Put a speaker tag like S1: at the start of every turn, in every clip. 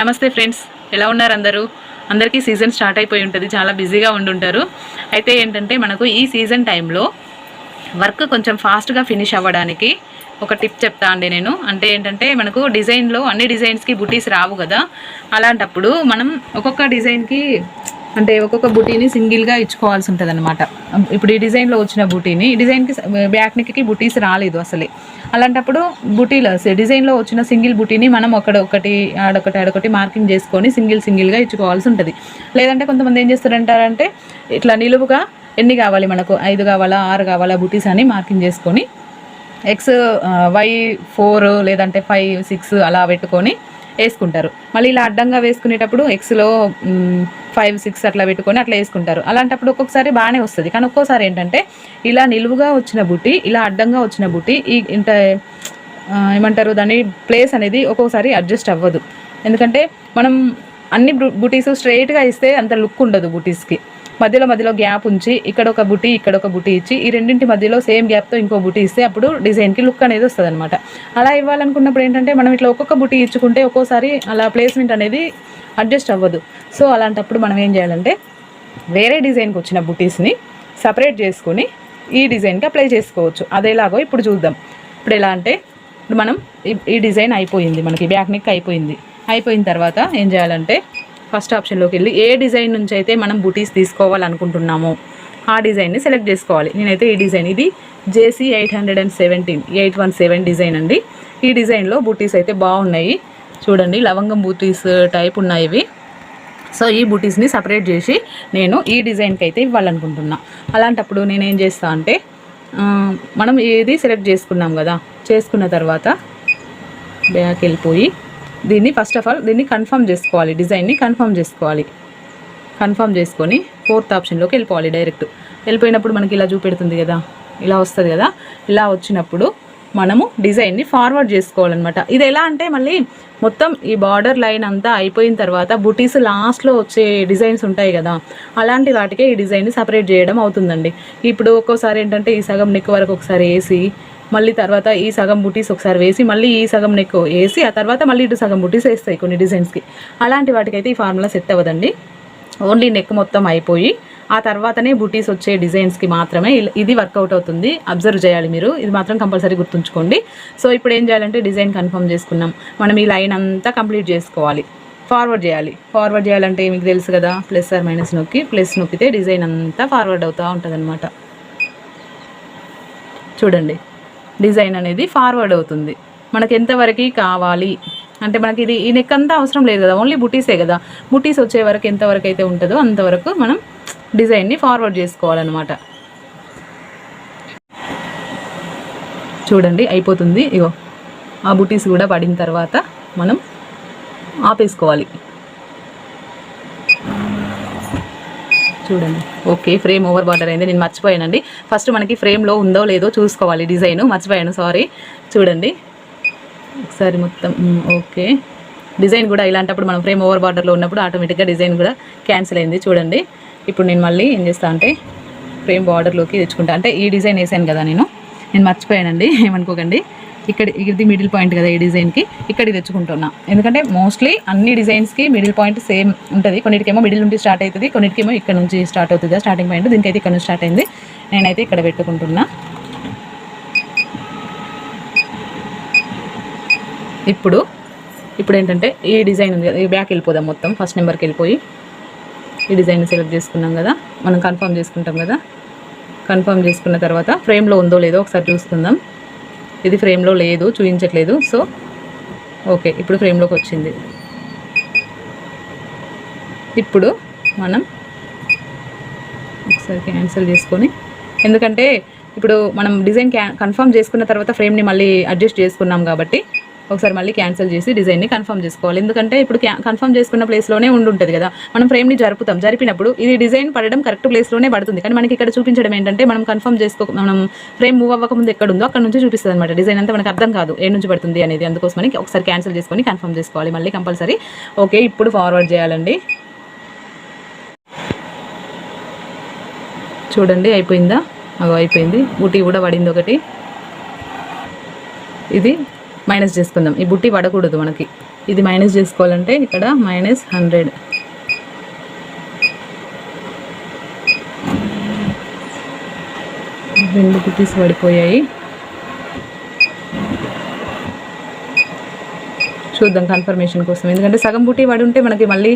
S1: నమస్తే ఫ్రెండ్స్ ఎలా ఉన్నారు అందరూ? అందరికీ సీజన్ స్టార్ట్ అయిపోయి ఉంటుంది చాలా బిజీగా ఉండుంటారు. అయితే ఏంటంటే మనకు ఈ సీజన్ టైంలో వర్క్ కొంచెం ఫాస్ట్గా ఫినిష్ అవ్వడానికి ఒక టిప్ చెప్తా అండి నేను. అంటే ఏంటంటే మనకు డిజైన్లో అన్ని డిజైన్స్కి బుటీస్ రావు కదా అలాంటప్పుడు మనం ఒక్కొక్క డిజైన్కి అంటే ఒక్కొక్క బుటీని సింగిల్గా ఇచ్చుకోవాల్సి ఉంటుంది అనమాట ఇప్పుడు ఈ డిజైన్లో వచ్చిన బుటీని ఈ డిజైన్కి బ్యాక్ నెక్కి బుటీస్ రాలేదు అసలే. అలాంటప్పుడు బుటీలో డిజైన్లో వచ్చిన సింగిల్ బుటీని మనం ఒకటి ఒకటి ఆడొకటి ఆడొకటి మార్కింగ్ చేసుకొని సింగిల్ సింగిల్గా ఇచ్చుకోవాల్సి ఉంటుంది. లేదంటే కొంతమంది ఏం చేస్తారంటారంటే ఇట్లా నిలువుగా ఎన్ని కావాలి మనకు? ఐదు కావాలా ఆరు కావాలా బుటీస్ అని మార్కింగ్ చేసుకొని ఎక్స్ వై ఫోర్ లేదంటే ఫైవ్ సిక్స్ అలా పెట్టుకొని వేసుకుంటారు. మళ్ళీ ఇలా అడ్డంగా వేసుకునేటప్పుడు ఎక్స్లో ఫైవ్ సిక్స్ అట్లా పెట్టుకొని అట్లా వేసుకుంటారు. అలాంటప్పుడు ఒక్కొక్కసారి బాగానే వస్తుంది. కానీ ఒక్కోసారి ఏంటంటే ఇలా నిలువుగా వచ్చిన బుట్టి ఇలా అడ్డంగా వచ్చిన బుట్టి ఈ ఇంత ఏమంటారు దాని ప్లేస్ అనేది ఒక్కొక్కసారి అడ్జస్ట్ అవ్వదు. ఎందుకంటే మనం అన్ని బుటీస్ స్ట్రైట్గా ఇస్తే అంత లుక్ ఉండదు బుటీస్కి. మధ్యలో మధ్యలో గ్యాప్ ఉంచి ఇక్కడ ఒక బుటీ ఇక్కడ ఒక బుటీ ఇచ్చి ఈ రెండింటి మధ్యలో సేమ్ గ్యాప్తో ఇంకో బుటీ ఇస్తే అప్పుడు డిజైన్కి లుక్ అనేది వస్తుంది అనమాట అలా ఇవ్వాలనుకున్నప్పుడు ఏంటంటే మనం ఇట్లా ఒక్కొక్క బుటీ ఇచ్చుకుంటే ఒక్కోసారి అలా ప్లేస్మెంట్ అనేది అడ్జస్ట్ అవ్వదు. సో అలాంటప్పుడు మనం ఏం చేయాలంటే వేరే డిజైన్కి వచ్చిన బుటీస్ని సపరేట్ చేసుకొని ఈ డిజైన్కి అప్లై చేసుకోవచ్చు. అదేలాగో ఇప్పుడు చూద్దాం. ఇప్పుడు ఎలా అంటే ఇప్పుడు మనం ఈ డిజైన్ అయిపోయింది మనకి బ్యాక్ నెక్ అయిపోయింది. అయిపోయిన తర్వాత ఏం చేయాలంటే ఫస్ట్ ఆప్షన్లోకి వెళ్ళి ఏ డిజైన్ నుంచి అయితే మనం బుటీస్ తీసుకోవాలనుకుంటున్నామో ఆ డిజైన్ని సెలెక్ట్ చేసుకోవాలి. నేనైతే ఈ డిజైన్ ఇది JC eight hundred and seventeen eight one seven design అండి. ఈ డిజైన్లో బుటీస్ అయితే బాగున్నాయి. చూడండి లవంగం బూటీస్ టైప్ ఉన్నాయి ఇవి. సో ఈ బుటీస్ని సపరేట్ చేసి నేను ఈ డిజైన్కి అయితే ఇవ్వాలనుకుంటున్నా. అలాంటప్పుడు నేనేం చేస్తా అంటే మనం ఏది సెలెక్ట్ చేసుకున్నాం కదా చేసుకున్న తర్వాత బ్యాక్ వెళ్ళిపోయి దీన్ని ఫస్ట్ ఆఫ్ ఆల్ దీన్ని కన్ఫర్మ్ చేసుకోవాలి. డిజైన్ని కన్ఫర్మ్ చేసుకోవాలి. కన్ఫర్మ్ చేసుకొని ఫోర్త్ ఆప్షన్లోకి వెళ్ళిపోవాలి డైరెక్ట్ వెళ్ళిపోయినప్పుడు మనకి ఇలా చూపెడుతుంది కదా? ఇలా వస్తుంది కదా? ఇలా వచ్చినప్పుడు మనము డిజైన్ని ఫార్వర్డ్ చేసుకోవాలన్నమాట. ఇది ఎలా అంటే మళ్ళీ మొత్తం ఈ బార్డర్ లైన్ అంతా అయిపోయిన తర్వాత బుటీస్ లాస్ట్లో వచ్చే డిజైన్స్ ఉంటాయి కదా? అలాంటి వాటికే ఈ డిజైన్ని సపరేట్ చేయడం అవుతుందండి. ఇప్పుడు ఒక్కోసారి ఏంటంటే ఈ సగం నెక్ వరకు ఒకసారి వేసి మళ్ళీ తర్వాత ఈ సగం బుటీస్ ఒకసారి వేసి మళ్ళీ ఈ సగం నెక్ వేసి ఆ తర్వాత మళ్ళీ ఇటు సగం బుటీస్ వేస్తాయి కొన్ని డిజైన్స్కి అలాంటి వాటికైతే ఈ ఫార్ములా సెట్ అవ్వదండి. ఓన్లీ నెక్ మొత్తం అయిపోయి ఆ తర్వాతనే బుటీస్ వచ్చే డిజైన్స్కి మాత్రమే ఇది వర్కౌట్ అవుతుంది. అబ్జర్వ్ చేయాలి మీరు. ఇది మాత్రం కంపల్సరీ గుర్తుంచుకోండి. సో ఇప్పుడు ఏం చేయాలంటే డిజైన్ కన్ఫర్మ్ చేసుకున్నాం. మనం ఈ లైన్ అంతా కంప్లీట్ చేసుకోవాలి. ఫార్వర్డ్ చేయాలి. ఫార్వర్డ్ చేయాలంటే మీకు తెలుసు కదా ప్లస్ ఆర్ మైనస్ నొక్కి ప్లస్ నొక్కితే డిజైన్ అంతా ఫార్వర్డ్ అవుతూ ఉంటుంది చూడండి. డిజైన్ అనేది ఫార్వర్డ్ అవుతుంది. మనకి ఎంతవరకు కావాలి? అంటే మనకి ఇది ఈ నెక్ అంతా అవసరం లేదు కదా ఓన్లీ బుటీసే కదా. బుటీస్ వచ్చే వరకు ఎంతవరకు అయితే ఉంటుందో అంతవరకు మనం డిజైన్ని ఫార్వర్డ్ చేసుకోవాలన్నమాట. చూడండి అయిపోతుంది. ఇగో ఆ బుటీస్ కూడా పడిన తర్వాత మనం ఆపేసుకోవాలి. చూడండి. ఓకే ఫ్రేమ్ ఓవర్ బార్డర్ అయింది. నేను మర్చిపోయానండి. ఫస్ట్ మనకి ఫ్రేమ్లో ఉందో లేదో చూసుకోవాలి డిజైన్. మర్చిపోయాను సారీ. చూడండి. ఒకసారి మొత్తం ఓకే. డిజైన్ కూడా ఇలాంటప్పుడు మనం ఫ్రేమ్ ఓవర్ బార్డర్లో ఉన్నప్పుడు ఆటోమేటిక్గా డిజైన్ కూడా క్యాన్సిల్ అయింది. చూడండి. ఇప్పుడు నేను మళ్ళీ ఏం చేస్తా అంటే ఫ్రేమ్ బార్డర్లోకి తెచ్చుకుంటా. అంటే ఈ డిజైన్ వేసాను కదా నేను. నేను మర్చిపోయానండి. ఏమనుకోకండి. ఇక్కడ ఇది మిడిల్ పాయింట్ కదా ఈ డిజైన్కి ఇక్కడికి తెచ్చుకుంటున్నా. ఎందుకంటే మోస్ట్లీ అన్ని డిజైన్స్కి మిడిల్ పాయింట్ సేమ్ ఉంటుంది. కొన్నిటికేమో మిడిల్ నుండి స్టార్ట్ అవుతుంది కొన్నిటికేమో ఇక్కడ నుంచి స్టార్ట్ అవుతుంది. స్టార్టింగ్ పాయింట్ దీనికైతే ఇక్కడ నుంచి స్టార్ట్ అయింది. నేనైతే ఇక్కడ పెట్టుకుంటున్నా. ఇప్పుడు ఇప్పుడు ఏంటంటే ఈ డిజైన్ ఉంది కదా ఈ బ్యాక్ వెళ్ళిపోదాం మొత్తం. ఫస్ట్ నెంబర్కి వెళ్ళిపోయి ఈ డిజైన్ సెలెక్ట్ చేసుకున్నాం కదా. మనం కన్ఫర్మ్ చేసుకుంటాం కదా. కన్ఫర్మ్ చేసుకున్న తర్వాత ఫ్రేమ్లో ఉందో లేదో ఒకసారి చూసుకుందాం. ఇది ఫ్రేమ్లో లేదు చూపించట్లేదు. సో ఓకే ఇప్పుడు ఫ్రేమ్లోకి వచ్చింది. ఇప్పుడు మనం ఒకసారి క్యాన్సిల్ చేసుకొని ఎందుకంటే ఇప్పుడు మనం డిజైన్ క్యా కన్ఫర్మ్ చేసుకున్న తర్వాత ఫ్రేమ్ని మళ్ళీ అడ్జస్ట్ చేసుకున్నాం కాబట్టి ఒకసారి మళ్ళీ క్యాన్సిల్ చేసి డిజైన్ని కన్ఫర్మ్ చేసుకోవాలి. ఎందుకంటే ఇప్పుడు కన్ఫర్మ్ చేసుకున్న ప్లేస్లోనే ఉండి ఉంటుంది కదా. మనం ఫ్రేమ్ని జరుపుతాం. జరిపినప్పుడు ఇది డిజైన్ పడడం కరెక్ట్ ప్లేస్లోనే పడుతుంది. కానీ మనకి ఇక్కడ చూపించడం ఏంటంటే మనం కన్ఫర్మ్ చేసుకో మనం ఫ్రేమ్ మూవ్ అవ్వకముందు ఎక్కడ ఉందో అక్కడ నుంచి చూపిస్తుంది అనమాట డిజైన్ అంతా మనకు అర్థం కాదు. ఏ నుంచి పడుతుంది అనేది. అందుకోసమని ఒకసారి క్యాన్సిల్ చేసుకొని కన్ఫర్మ్ చేసుకోవాలి. మళ్ళీ కంపల్సరీ ఓకే ఇప్పుడు ఫార్వర్డ్ చేయాలండి. చూడండి అయిపోయిందా? అగో అయిపోయింది. బుట్టి కూడా పడింది ఒకటి. ఇది మైనస్ చేసుకుందాం. ఈ బుట్టి పడకూడదు మనకి. ఇది మైనస్ చేసుకోవాలంటే ఇక్కడ మైనస్ హండ్రెడ్. రెండు బుట్టీస్ పడిపోయాయి. చూద్దాం కన్ఫర్మేషన్ కోసం. ఎందుకంటే సగం బుట్టి పడి ఉంటే మనకి మళ్ళీ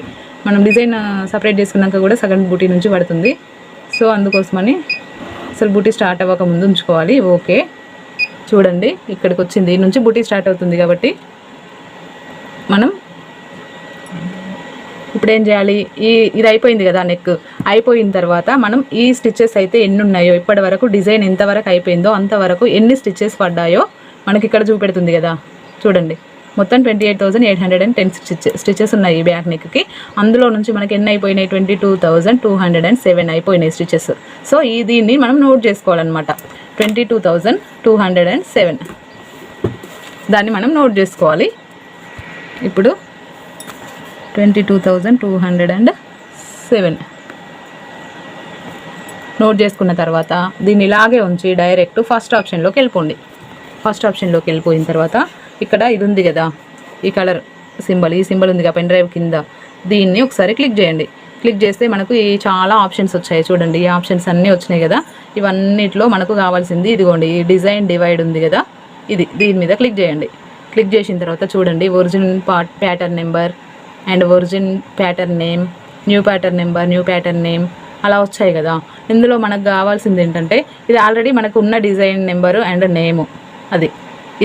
S1: మనం డిజైన్ సపరేట్ చేసుకున్నాక కూడా సగం బూటీ నుంచి పడుతుంది. సో అందుకోసమని అసలు బుట్టి స్టార్ట్ అవ్వక ముందు ఉంచుకోవాలి. ఓకే. చూడండి ఇక్కడికి వచ్చింది ఈ నుంచి బుటీ స్టార్ట్ అవుతుంది కాబట్టి మనం ఇప్పుడు ఏం చేయాలి? ఈ ఇది అయిపోయింది కదా నెక్. అయిపోయిన తర్వాత మనం ఈ స్టిచ్చెస్ అయితే ఎన్ని ఉన్నాయో ఇప్పటి వరకు డిజైన్ ఎంతవరకు అయిపోయిందో అంతవరకు ఎన్ని స్టిచ్చెస్ పడ్డాయో మనకి ఇక్కడ చూపెడుతుంది కదా. చూడండి. మొత్తం twenty eight thousand eight hundred and ten stitches ఉన్నాయి ఈ బ్యాక్ నెక్కి. అందులో నుంచి మనకి ఎన్ని అయిపోయినాయి? Twenty two thousand two hundred and seven అయిపోయినాయి స్టిచెస్ సో ఈ దీన్ని మనం నోట్ చేసుకోవాలన్నమాట. Twenty two thousand two hundred and seven దాన్ని మనం నోట్ చేసుకోవాలి. ఇప్పుడు twenty two thousand two hundred and seven note చేసుకున్న తర్వాత దీన్ని ఇలాగే ఉంచి డైరెక్ట్ ఫస్ట్ ఆప్షన్లోకి వెళ్ళిపోండి. ఫస్ట్ ఆప్షన్లోకి వెళ్ళిపోయిన తర్వాత ఇక్కడ ఇది ఉంది కదా ఈ కలర్ సింబల్ ఈ సింబల్ ఉంది కదా పెన్ డ్రైవ్ కింద. దీన్ని ఒకసారి క్లిక్ చేయండి. క్లిక్ చేస్తే మనకు ఈ చాలా ఆప్షన్స్ వచ్చాయి చూడండి. ఈ ఆప్షన్స్ అన్నీ వచ్చినాయి కదా. ఇవన్నిట్లో మనకు కావాల్సింది ఇదిగోండి ఈ డిజైన్ డివైడ్ ఉంది కదా. ఇది దీని మీద క్లిక్ చేయండి. క్లిక్ చేసిన తర్వాత చూడండి original part pattern number and origin pattern name new pattern number new pattern name అలా వచ్చాయి కదా. ఇందులో మనకు కావాల్సింది ఏంటంటే ఇది ఆల్రెడీ మనకు ఉన్న డిజైన్ నెంబరు అండ్ నేము. అది.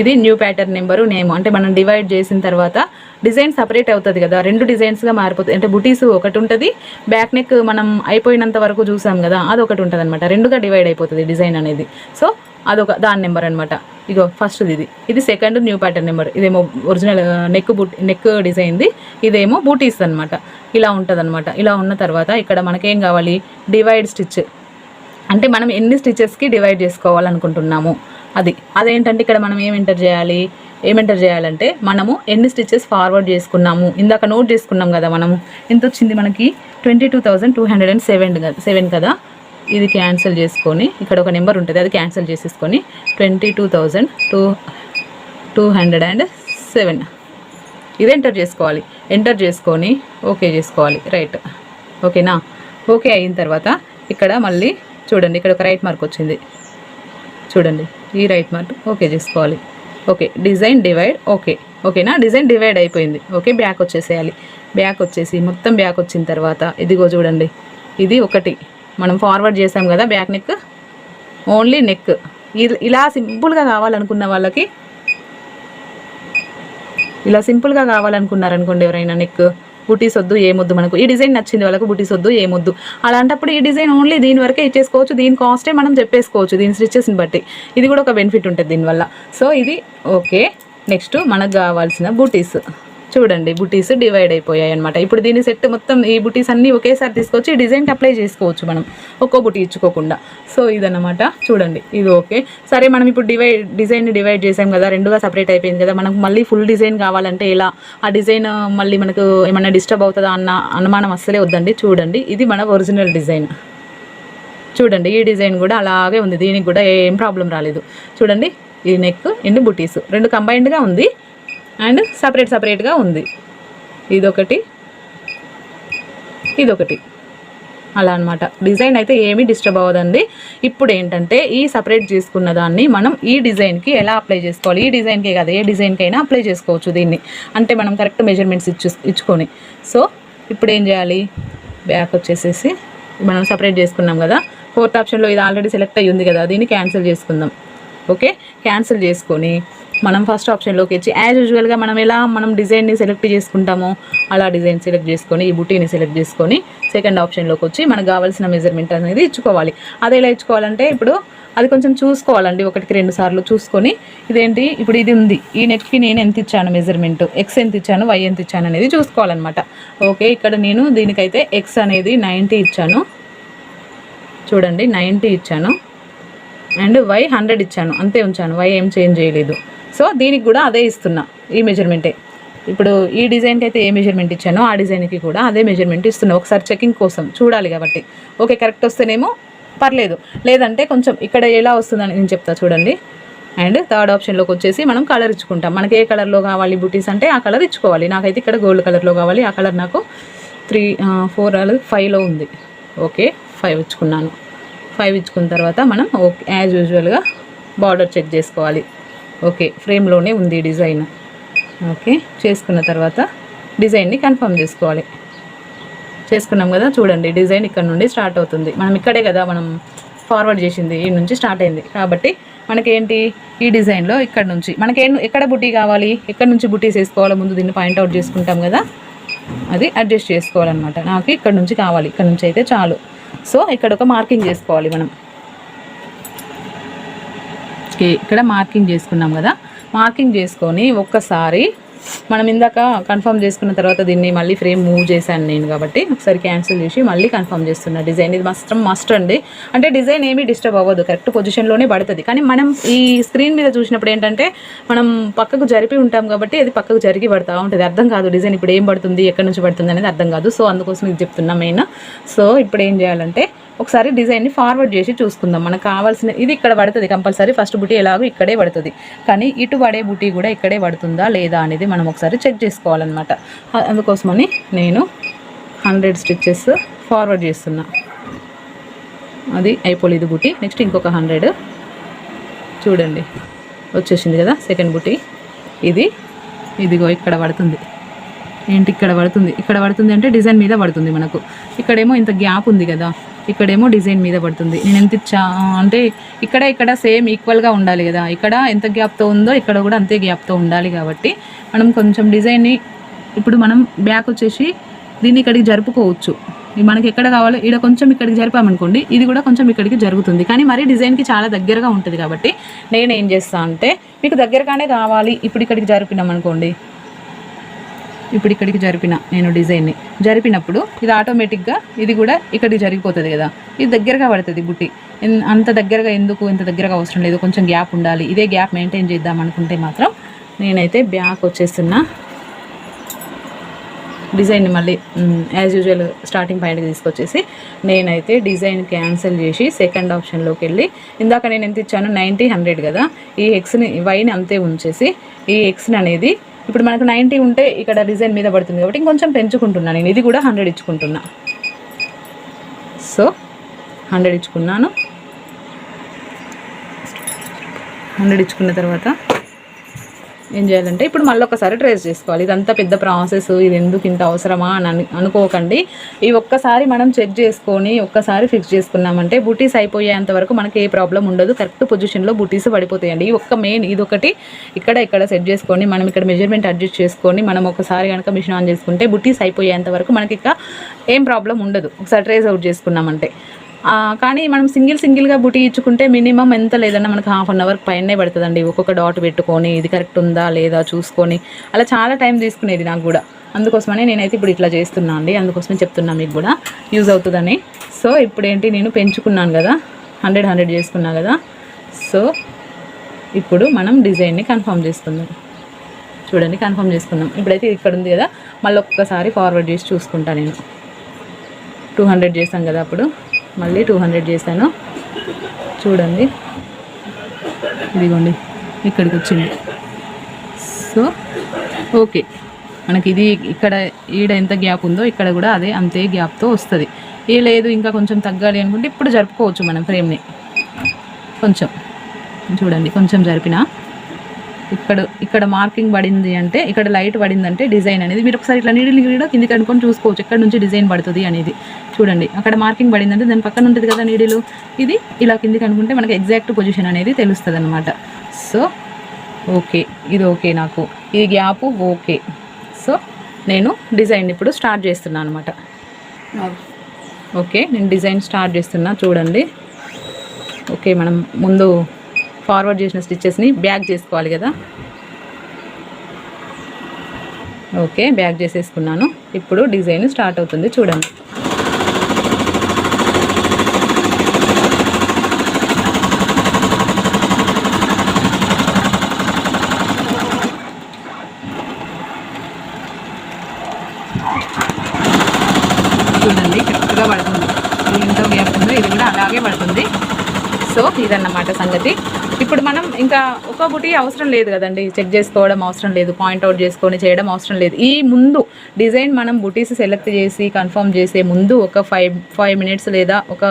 S1: ఇది న్యూ ప్యాటర్న్ నెంబరు నేమ్. అంటే మనం డివైడ్ చేసిన తర్వాత డిజైన్ సపరేట్ అవుతుంది కదా. రెండు డిజైన్స్గా మారిపోతుంది. అంటే బుటీస్ ఒకటి ఉంటుంది బ్యాక్ నెక్ మనం అయిపోయినంత వరకు చూసాం కదా అది ఒకటి ఉంటుంది అనమాట రెండుగా డివైడ్ అయిపోతుంది డిజైన్ అనేది. సో అదొక దాని నెంబర్ అనమాట ఇగో ఫస్ట్ ఇది. ఇది సెకండ్ న్యూ ప్యాటర్న్ నెంబర్. ఇదేమో ఒరిజినల్ నెక్ బుట్ నెక్ డిజైన్ది. ఇదేమో బూటీస్ అనమాట ఇలా ఉంటుంది ఇలా ఉన్న తర్వాత ఇక్కడ మనకేం కావాలి? Divide stitch. అంటే మనం ఎన్ని స్టిచెస్కి డివైడ్ చేసుకోవాలనుకుంటున్నాము? అది. అదేంటంటే ఇక్కడ మనం ఏం ఎంటర్ చేయాలి? ఏం ఎంటర్ చేయాలంటే మనము ఎన్ని స్టిచెస్ ఫార్వర్డ్ చేసుకున్నాము? ఇందాక నోట్ చేసుకున్నాం కదా మనము. ఎంత వచ్చింది మనకి? Twenty two thousand two hundred and seven seven కదా. ఇది క్యాన్సిల్ చేసుకొని ఇక్కడ ఒక నెంబర్ ఉంటుంది అది క్యాన్సిల్ చేసేసుకొని twenty two thousand two two hundred and seven ఇది ఎంటర్ చేసుకోవాలి. ఎంటర్ చేసుకొని ఓకే చేసుకోవాలి. రైట్ ఓకేనా ఓకే అయిన తర్వాత ఇక్కడ మళ్ళీ చూడండి ఇక్కడ ఒక రైట్ మార్క్ వచ్చింది. చూడండి. ఈ రైట్ మార్క్ ఓకే చేసుకోవాలి. ఓకే డిజైన్ డివైడ్ ఓకే ఓకేనా డిజైన్ డివైడ్ అయిపోయింది. ఓకే బ్యాక్ వచ్చేసేయాలి. బ్యాక్ వచ్చేసి మొత్తం బ్యాక్ వచ్చిన తర్వాత ఇదిగో చూడండి. ఇది ఒకటి. మనం ఫార్వర్డ్ చేసాం కదా బ్యాక్ నెక్ ఓన్లీ నెక్ ఇలా సింపుల్గా కావాలనుకున్న వాళ్ళకి ఇలా సింపుల్గా కావాలనుకున్నారనుకోండి ఎవరైనా నెక్ బుటీస్ వద్దు ఏమొద్దు మనకు. ఈ డిజైన్ నచ్చింది వాళ్ళకు బుటీస్ వద్దు ఏమొద్దు అలాంటప్పుడు ఈ డిజైన్ ఓన్లీ దీని వరకే ఇచ్చేసుకోవచ్చు. దీని కాస్టే మనం చెప్పేసుకోవచ్చు దీని స్టిచెస్ని బట్టి. ఇది కూడా ఒక బెనిఫిట్ ఉంటుంది దీనివల్ల. సో ఇది ఓకే నెక్స్ట్ మనకు కావాల్సిన బుటీస్. చూడండి బుటీస్ డివైడ్ అయిపోయాయి అనమాట ఇప్పుడు దీని సెట్ మొత్తం ఈ బుటీస్ అన్నీ ఒకేసారి తీసుకొచ్చి డిజైన్కి అప్లై చేసుకోవచ్చు మనం. ఒక్కో బుటీ ఇచ్చుకోకుండా. సో ఇదన్నమాట. చూడండి ఇది ఓకే. సరే మనం ఇప్పుడు డివైడ్ డిజైన్ డివైడ్ చేసాం కదా రెండుగా సపరేట్ అయిపోయింది కదా మనకు మళ్ళీ ఫుల్ డిజైన్ కావాలంటే ఎలా? ఆ డిజైన్ మళ్ళీ మనకు ఏమన్నా డిస్టర్బ్ అవుతుందా అన్న అనుమానం అస్సలే వద్దండి. చూడండి ఇది మన ఒరిజినల్ డిజైన్ చూడండి ఈ డిజైన్ కూడా అలాగే ఉంది. దీనికి కూడా ఏం ప్రాబ్లం రాలేదు. చూడండి ఈ నెక్ ఎండు బుటీస్ రెండు కంబైన్డ్గా ఉంది. అండ్ సపరేట్ సపరేట్గా ఉంది. ఇదొకటి. ఇదొకటి. అలా అనమాట డిజైన్ అయితే ఏమీ డిస్టర్బ్ అవ్వదండి. ఇప్పుడు ఏంటంటే ఈ సపరేట్ చేసుకున్న దాన్ని మనం ఈ డిజైన్కి ఎలా అప్లై చేసుకోవాలి? ఈ డిజైన్కే కాదు ఏ డిజైన్కైనా అప్లై చేసుకోవచ్చు దీన్ని. అంటే మనం కరెక్ట్ మెజర్మెంట్స్ ఇచ్చు ఇచ్చుకొని. సో ఇప్పుడు ఏం చేయాలి? బ్యాక్ వచ్చేసేసి మనం సపరేట్ చేసుకున్నాం కదా. ఫోర్త్ ఆప్షన్లో ఇది ఆల్రెడీ సెలెక్ట్ అయ్యి ఉంది కదా. దీన్ని క్యాన్సిల్ చేసుకుందాం. ఓకే? క్యాన్సిల్ చేసుకొని మనం ఫస్ట్ ఆప్షన్లోకి వచ్చి యాజ్ యూజువల్గా మనం ఎలా మనం డిజైన్ని సెలెక్ట్ చేసుకుంటామో అలా డిజైన్ సెలెక్ట్ చేసుకొని ఈ బుటీని సెలెక్ట్ చేసుకొని సెకండ్ ఆప్షన్లోకి వచ్చి మనకు కావాల్సిన మెజర్మెంట్ అనేది ఇచ్చుకోవాలి. అది ఎలా ఇచ్చుకోవాలంటే ఇప్పుడు అది కొంచెం చూసుకోవాలండి ఒకటికి రెండు సార్లు చూసుకొని ఇదేంటి? ఇప్పుడు ఇది ఉంది. ఈ నెక్కి నేను ఎంత ఇచ్చాను మెజర్మెంట్ ఎక్స్ ఎంత ఇచ్చాను? వై ఎంత ఇచ్చాను అనేది చూసుకోవాలన్నమాట. ఓకే ఇక్కడ నేను దీనికైతే ఎక్స్ అనేది నైంటీ ఇచ్చాను. చూడండి నైంటీ ఇచ్చాను. అండ్ వై హండ్రెడ్ ఇచ్చాను. అంతే ఉంచాను. వై ఏం చేంజ్ చేయలేదు. సో దీనికి కూడా అదే ఇస్తున్నా ఈ మెజర్మెంటే. ఇప్పుడు ఈ డిజైన్కి అయితే ఏ మెజర్మెంట్ ఇచ్చానో ఆ డిజైన్కి కూడా అదే మెజర్మెంట్ ఇస్తున్నా. ఒకసారి చెకింగ్ కోసం చూడాలి కాబట్టి. ఓకే కరెక్ట్ వస్తేనేమో పర్లేదు. లేదంటే కొంచెం ఇక్కడ ఎలా వస్తుందని నేను చెప్తా చూడండి. అండ్ థర్డ్ ఆప్షన్లోకి వచ్చేసి మనం కలర్ ఇచ్చుకుంటాం. మనకి ఏ కలర్లో కావాలి బుటీస్ అంటే ఆ కలర్ ఇచ్చుకోవాలి. నాకైతే ఇక్కడ గోల్డ్ కలర్లో కావాలి. ఆ కలర్ నాకు త్రీ ఫోర్ ఫైవ్లో ఉంది. ఓకే ఫైవ్ ఇచ్చుకున్నాను. ఫైవ్ ఇచ్చుకున్న తర్వాత మనం ఓకే యాజ్ యూజువల్గా బార్డర్ చెక్ చేసుకోవాలి. ఓకే ఫ్రేమ్లోనే ఉంది డిజైన్. ఓకే చేసుకున్న తర్వాత డిజైన్ని కన్ఫర్మ్ చేసుకోవాలి. చేసుకున్నాం కదా చూడండి డిజైన్ ఇక్కడ నుండి స్టార్ట్ అవుతుంది. మనం ఇక్కడే కదా మనం ఫార్వర్డ్ చేసింది ఈ నుంచి స్టార్ట్ అయింది. కాబట్టి మనకేంటి? ఈ డిజైన్లో ఇక్కడ నుంచి. మనకి ఎక్కడ బుటీ కావాలి? ఎక్కడ నుంచి బుటీస్ వేసుకోవాలో ముందు దీన్ని పాయింట్అవుట్ చేసుకుంటాం కదా. అది అడ్జస్ట్ చేసుకోవాలన్నమాట. నాకు ఇక్కడ నుంచి కావాలి. ఇక్కడ నుంచి అయితే చాలు. సో ఇక్కడ ఒక మార్కింగ్ చేసుకోవాలి మనం. ఓకే ఇక్కడ మార్కింగ్ చేసుకున్నాం కదా. మార్కింగ్ చేసుకొని ఒక్కసారి మనం ఇందాక కన్ఫర్మ్ చేసుకున్న తర్వాత దీన్ని మళ్ళీ ఫ్రేమ్ మూవ్ చేశాను నేను కాబట్టి ఒకసారి క్యాన్సిల్ చేసి మళ్ళీ కన్ఫర్మ్ చేస్తున్నా. డిజైన్ ఇది మాత్రం మస్ట్ అండి. అంటే డిజైన్ ఏమీ డిస్టర్బ్ అవ్వదు. కరెక్ట్ పొజిషన్లోనే పడుతుంది. కానీ మనం ఈ స్క్రీన్ మీద చూసినప్పుడు ఏంటంటే మనం పక్కకు జరిపి ఉంటాం కాబట్టి అది పక్కకు జరిగి పడుతూ ఉంటుంది. అర్థం కాదు డిజైన్ ఇప్పుడు ఏం పడుతుంది ఎక్కడి నుంచి పడుతుంది అనేది అర్థం కాదు. సో అందుకోసం ఇది చెప్తున్నా మెయిన్. సో ఇప్పుడు ఏం చేయాలంటే ఒకసారి డిజైన్ని ఫార్వర్డ్ చేసి చూసుకుందాం. మనకు కావాల్సిన ఇది ఇక్కడ పడుతుంది కంపల్సరీ. ఫస్ట్ బుటీ ఎలాగో ఇక్కడే పడుతుంది. కానీ ఇటు పడే బుటీ కూడా ఇక్కడే పడుతుందా లేదా అనేది మనం ఒకసారి చెక్ చేసుకోవాలన్నమాట. అందుకోసమని నేను హండ్రెడ్ స్టిచ్చెస్ ఫార్వర్డ్ చేస్తున్నా. అది అయిపోలేదు బుటీ నెక్స్ట్ ఇంకొక హండ్రెడ్ చూడండి. వచ్చేసింది కదా సెకండ్ బుటీ ఇది ఇదిగో ఇక్కడ పడుతుంది. ఏంటి ఇక్కడ పడుతుంది? ఇక్కడ పడుతుంది అంటే డిజైన్ మీద పడుతుంది మనకు. ఇక్కడేమో ఇంత గ్యాప్ ఉంది కదా. ఇక్కడేమో డిజైన్ మీద పడుతుంది. నేను ఎంత ఇచ్చా అంటే ఇక్కడ ఇక్కడ సేమ్ ఈక్వల్గా ఉండాలి కదా. ఇక్కడ ఎంత గ్యాప్తో ఉందో ఇక్కడ కూడా అంతే గ్యాప్తో ఉండాలి కాబట్టి మనం కొంచెం డిజైన్ని ఇప్పుడు మనం బ్యాక్ వచ్చేసి దీన్ని ఇక్కడికి జరుపుకోవచ్చు. మనకి ఎక్కడ కావాలో ఇక్కడ కొంచెం ఇక్కడికి జరిపామనుకోండి ఇది కూడా కొంచెం ఇక్కడికి జరుగుతుంది. కానీ మరీ డిజైన్కి చాలా దగ్గరగా ఉంటుంది కాబట్టి నేను ఏం చేస్తాను అంటే మీకు దగ్గరగానే కావాలి. ఇప్పుడు ఇక్కడికి జరిపినాం అనుకోండి ఇప్పుడు ఇక్కడికి జరిపిన నేను డిజైన్ని జరిపినప్పుడు ఇది ఆటోమేటిక్గా ఇది కూడా ఇక్కడికి జరిగిపోతుంది కదా. ఇది దగ్గరగా పడుతుంది బుట్టి. అంత దగ్గరగా ఎందుకు? ఇంత దగ్గరగా అవసరం లేదు. కొంచెం గ్యాప్ ఉండాలి. ఇదే గ్యాప్ మెయింటైన్ చేద్దాం అనుకుంటే మాత్రం నేనైతే బ్యాక్ వచ్చేస్తున్నా. డిజైన్ని మళ్ళీ యాజ్ యూజువల్ స్టార్టింగ్ పాయింట్కి తీసుకొచ్చేసి నేనైతే డిజైన్ క్యాన్సిల్ చేసి సెకండ్ ఆప్షన్లోకి వెళ్ళి ఇందాక నేను ఎంత ఇచ్చాను నైంటీ హండ్రెడ్ కదా. ఈ ఎక్స్ని వైని అంతే ఉంచేసి ఈ ఎక్స్ని అనేది ఇప్పుడు మనకు నైంటీ ఉంటే ఇక్కడ డిజైన్ మీద పడుతుంది కాబట్టి ఇంకొంచెం పెంచుకుంటున్నాను నేను. ఇది కూడా హండ్రెడ్ ఇచ్చుకుంటున్నా. సో హండ్రెడ్ ఇచ్చుకున్నాను. హండ్రెడ్ ఇచ్చుకున్న తర్వాత ఏం చేయాలంటే ఇప్పుడు మళ్ళీ ఒకసారి ట్రేస్ చేసుకోవాలి. ఇదంతా పెద్ద ప్రాసెస్ ఇది ఎందుకు ఇంత అవసరమా అని అనుకోకండి. ఈ ఒక్కసారి మనం చెక్ చేసుకొని ఒక్కసారి ఫిక్స్ చేసుకున్నామంటే బుటీస్ అయిపోయేంత వరకు మనకి ఏ ప్రాబ్లం ఉండదు. కరెక్ట్ పొజిషన్లో బుటీస్ పడిపోతాయండి. ఈ ఒక్క మెయిన్ ఇది ఒకటి ఇక్కడ ఇక్కడ సెట్ చేసుకొని మనం ఇక్కడ మెజర్మెంట్ అడ్జస్ట్ చేసుకొని మనం ఒకసారి కనుక మిషన్ ఆన్ చేసుకుంటే బుటీస్ అయిపోయేంత వరకు మనకి ఇంకా ఏం ప్రాబ్లం ఉండదు. ఒకసారి ట్రేస్ అవుట్ చేసుకున్నామంటే. కానీ మనం సింగిల్ సింగిల్గా బుటీ ఇచ్చుకుంటే మినిమం ఎంత లేదన్నా మనకు హాఫ్ అన్ అవర్ పైనే పడుతుందండి. ఒక్కొక్క డాట్ పెట్టుకొని ఇది కరెక్ట్ ఉందా లేదా చూసుకొని. అలా చాలా టైం తీసుకునేది నాకు కూడా. అందుకోసమనే నేనైతే ఇప్పుడు ఇట్లా చేస్తున్నా అండి. అందుకోసమే చెప్తున్నా మీకు కూడా. యూజ్ అవుతుందని. సో ఇప్పుడు ఏంటి నేను పెంచుకున్నాను కదా. హండ్రెడ్ హండ్రెడ్ చేసుకున్నా కదా. సో ఇప్పుడు మనం డిజైన్ని కన్ఫర్మ్ చేసుకుందాం. చూడండి కన్ఫర్మ్ చేసుకుందాం. ఇప్పుడైతే ఇక్కడ ఉంది కదా. మళ్ళీ ఒక్కసారి ఫార్వర్డ్ చేసి చూసుకుంటా నేను. టూ హండ్రెడ్ చేశాం కదా అప్పుడు. మళ్ళీ టూ హండ్రెడ్ చేశాను. చూడండి. ఇదిగోండి ఇక్కడికి వచ్చింది. So okay. మనకి ఇది ఇక్కడ ఈడ ఎంత గ్యాప్ ఉందో ఇక్కడ కూడా అదే అంతే గ్యాప్తో వస్తుంది. ఏ లేదు ఇంకా కొంచెం తగ్గాలి అనుకుంటే ఇప్పుడు జరుపుకోవచ్చు మనం ఫ్రేమ్ని. కొంచెం. చూడండి కొంచెం జరిపిన. ఇక్కడ ఇక్కడ మార్కింగ్ పడింది అంటే ఇక్కడ లైట్ పడిందంటే డిజైన్ అనేది మీరు ఒకసారి ఇట్లా నీడిల్ నీడ కిందికి అనుకొని చూసుకోవచ్చు ఎక్కడ నుంచి డిజైన్ పడుతుంది అనేది. చూడండి. అక్కడ మార్కింగ్ పడిందంటే దాని పక్కన ఉంటుంది కదా నీడిలు. ఇది ఇలా కిందికి అనుకుంటే మనకి ఎగ్జాక్ట్ పొజిషన్ అనేది తెలుస్తుంది అనమాట సో ఓకే ఇది ఓకే నాకు. ఈ గ్యాప్ ఓకే సో నేను డిజైన్ ఇప్పుడు స్టార్ట్ చేస్తున్నాను అనమాట ఓకే నేను డిజైన్ స్టార్ట్ చేస్తున్నా చూడండి. ఓకే మనం ముందు ఫార్వర్డ్ చేసిన స్టిచ్చెస్ని బ్యాక్ చేసుకోవాలి కదా. ఓకే బ్యాక్ చేసేసుకున్నాను. ఇప్పుడు డిజైన్ స్టార్ట్ అవుతుంది చూడండి చూడండి కరెక్ట్గా పడుతుంది ఇది ఎంత గ్యాప్ ఉందో ఇది కూడా అలాగే పడుతుంది సో ఇదన్నమాట సంగతి. ఇప్పుడు మనం ఇంకా ఒక బుటీ అవసరం లేదు కదండి. చెక్ చేసుకోవడం అవసరం లేదు పాయింట్అవుట్ చేసుకొని చేయడం అవసరం లేదు. ఈ ముందు డిజైన్ మనం బుటీస్ సెలెక్ట్ చేసి కన్ఫర్మ్ చేసే ముందు ఒక ఫైవ్ ఫైవ్ మినిట్స్ లేదా ఒక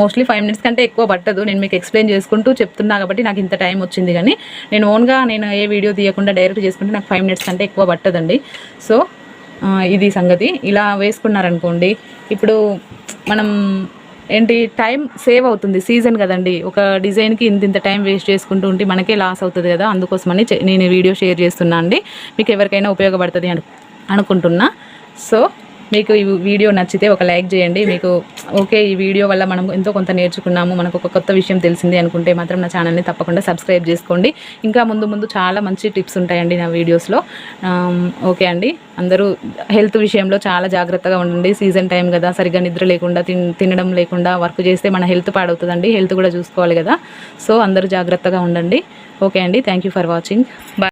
S1: మోస్ట్లీ ఫైవ్ మినిట్స్ కంటే ఎక్కువ పట్టదు. నేను మీకు ఎక్స్ప్లెయిన్ చేసుకుంటూ చెప్తున్నా కాబట్టి నాకు ఇంత టైం వచ్చింది కానీ నేను ఓన్గా నేను ఏ వీడియో తీయకుండా డైరెక్ట్ చేసుకుంటే నాకు ఫైవ్ మినిట్స్ కంటే ఎక్కువ పట్టదండి. సో ఇది సంగతి. ఇలా వేసుకున్నారనుకోండి ఇప్పుడు మనం ఏంటి టైం సేవ్ అవుతుంది. సీజన్ కదండి. ఒక డిజైన్కి ఇంత ఇంత టైం వేస్ట్ చేసుకుంటూ ఉంటే మనకే లాస్ అవుతుంది కదా. అందుకోసమని నేను వీడియో షేర్ చేస్తున్నా అండి. మీకు ఎవరికైనా ఉపయోగపడుతుంది అను అనుకుంటున్నా. సో మీకు ఈ వీడియో నచ్చితే ఒక లైక్ చేయండి. మీకు ఓకే ఈ వీడియో వల్ల మనం ఎంతో కొంత నేర్చుకున్నాము మనకు ఒక కొత్త విషయం తెలిసింది అనుకుంటే మాత్రం నా ఛానల్ని తప్పకుండా సబ్స్క్రైబ్ చేసుకోండి. ఇంకా ముందు ముందు చాలా మంచి టిప్స్ ఉంటాయండి నా వీడియోస్లో. ఓకే అండి. అందరూ హెల్త్ విషయంలో చాలా జాగ్రత్తగా ఉండండి. సీజన్ టైం కదా సరిగ్గా నిద్ర లేకుండా తినడం లేకుండా వర్క్ చేస్తే మన హెల్త్ పాడవుతుందండి. హెల్త్ కూడా చూసుకోవాలి కదా. సో అందరూ జాగ్రత్తగా ఉండండి. ఓకే అండి. Thank you for watching. Bye